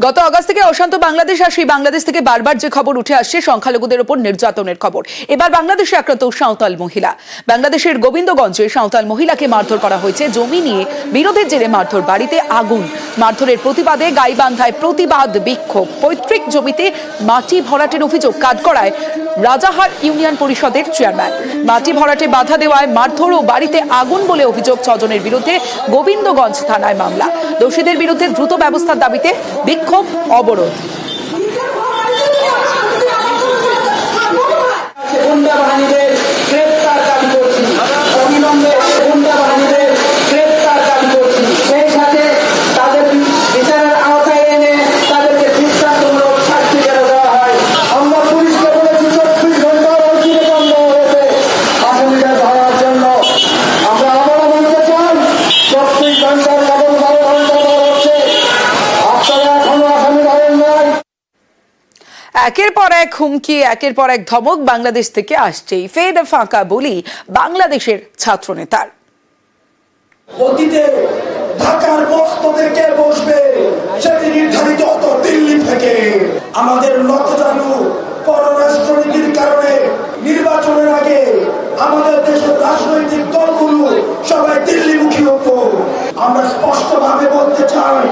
গত আগস্ট থেকে অশান্ত বাংলাদেশ আর সেই বাংলাদেশ থেকে বারবার যে খবর উঠে আসছে, সংখ্যালঘুদের ওপর নির্যাতনের খবর। এবার বাংলাদেশে আক্রান্ত সাঁওতাল মহিলা। বাংলাদেশের গোবিন্দগঞ্জে সাঁওতাল মহিলাকে মারধর করা হয়েছে। জমি নিয়ে বিরোধের জেরে মারধর, বাড়িতে আগুন। মারধরের প্রতিবাদে গাইবান্ধায় প্রতিবাদ বিক্ষোভ। পৈতৃক জমিতে মাটি ভরাটের অভিযোগ কাজ করায় রাজাহার ইউনিয়ন পরিষদের চেয়ারম্যান। মাটি ভরাটে বাধা দেওয়ায় মারধর ও বাড়িতে আগুন বলে অভিযোগ ছজনের বিরুদ্ধে গোবিন্দগঞ্জ থানায় মামলা। দোষীদের বিরুদ্ধে দ্রুত ব্যবস্থার দাবিতে বিক্ষোভ, অবরোধ। একের পর এক হুমকি, একের পর এক ধমক বাংলাদেশ থেকে আসছেই। ফের ফাঁকা বলি বাংলাদেশের ছাত্র নেতার অতীতে ঢাকার বক্তদেরকে বসবে, সেটি নির্ধারিত হতো দিল্লি থেকে। আমাদের লক্ষ্য জানু পররাষ্ট্রনীতির কারণে নির্বাচনের আগে আমাদের দেশের রাজনৈতিক দলগুলো সবাই হতো। আমরা স্পষ্টভাবে বলতে চাই